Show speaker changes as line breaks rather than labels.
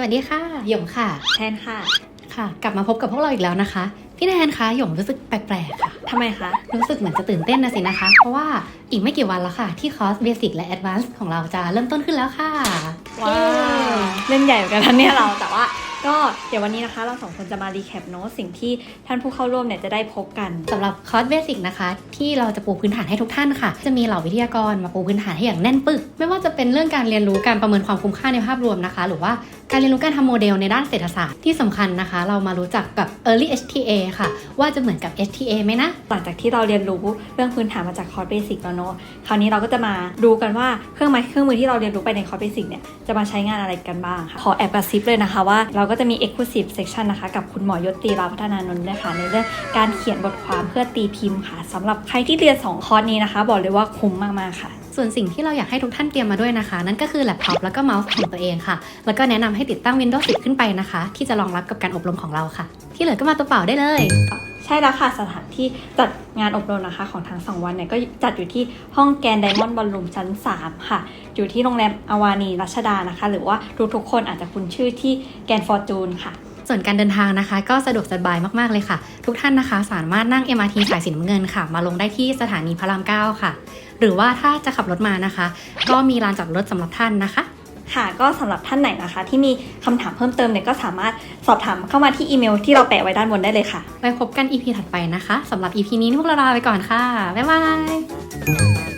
สวัสดีค่ะ หยงค่ะ
แทนค่ะ
ค่ะ กลับมาพบกับพวกเราอีกแล้วนะคะ พี่แนนคะ หยงรู้สึกแปลกๆค่ะ
ทำไมคะ
รู้สึกเหมือนจะตื่นเต้นนะสินะคะ เพราะว่าอีกไม่กี่วันแล้วค่ะ ที่คอร์สเบสิกและแอดวานซ์ของเราจะเริ่มต้นขึ้นแล้วค่ะ
ว้าวเล่นใหญ่เหมือนกันนะเนี่ยเรา แต่ว่าก็เดี๋ยววันนี้นะคะเราสองคนจะมารีแคปเนาะสิ่งที่ท่านผู้เข้าร่วมเนี่ยจะได้พบกัน
สำหรับคอร์สเบสิกนะคะ ที่เราจะปูพื้นฐานให้ทุกท่านค่ะ จะมีเหล่าวิทยากรมาปูพื้นฐานให้อย่างแน่นปึก ไม่ว่าจะเป็นเรื่องการเรียนรู้การประเมินความคุ้มค่าในภาพรวมนะคะ หรือว่าการเรียนรู้การทำโมเดลในด้านเศรษฐศาสตร์ที่สำคัญนะคะ เรามารู้จักกับ early HTA ค่ะ ว่าจะเหมือนกับ HTA ไหมนะ
หลังจากที่เราเรียนรู้เรื่องพื้นฐานมาจากคอร์สเบสิกแล้วเนาะคราวนี้เราก็จะมาดูกันว่าเครื่องไม้เครื่องมือที่เราเรียนรู้ไปในคอร์สเบสิกเนี่ยจะมาใช้งานอะไรกันบ้างค่ะขอแอบกระซิบเลยนะคะว่าเราก็จะมี exclusive section นะคะกับคุณหมอยศตีราพัฒนานนท์นะคะในเรื่องการเขียนบทความเพื่อตีพิมพ์ค่ะสำหรับใครที่เรียนสองคอร์สนี้นะคะ บอกเลยว่าคุ้มมากๆค่ะ
ส่วนสิ่งที่เราอยากให้ทุกท่านเตรียมมาด้วยนะคะ นั่นก็คือแล็ปท็อปแล้วก็เมาส์ของตัวเองค่ะ แล้วก็แนะนำให้ติดตั้ง Windows 10 ขึ้นไปนะคะ ที่จะรองรับกับการอบรมของเราค่ะ ที่เหลือก็มาตัวเปล่าได้เลย
ใช่แล้วค่ะสถานที่จัดงานอบรมนะคะ ของทั้งสองวันเนี่ยก็จัดอยู่ที่ห้องแกนไดมอนด์บอลลูมชั้น 3 ค่ะ อยู่ที่โรงแรมอวานีรัชดานะคะ หรือว่าทุกๆคนอาจจะคุ้นชื่อที่แกนฟอร์จูนค่ะ
ส่วนการเดินทางนะคะ ก็สะดวกสบายมากๆเลยค่ะ ทุกท่านนะคะ สามารถนั่ง MRT สายสีน้ำเงินค่ะ มาลงได้ที่สถานีพระราม9ค่ะ หรือว่าถ้าจะขับรถมานะคะ ก็มีลานจอดรถสำหรับท่านนะคะ
ค่ะก็สำหรับท่านไหนนะคะ ที่มีคำถามเพิ่มเติมเนี่ยก็สามารถสอบถามเข้ามาที่อีเมลที่เราแปะไว้ด้านบนได้เลยค่ะ
ไว้พบกัน EP ถัดไปนะคะสำหรับ EP นี้พวกเราลาไปก่อนค่ะ บ๊ายบาย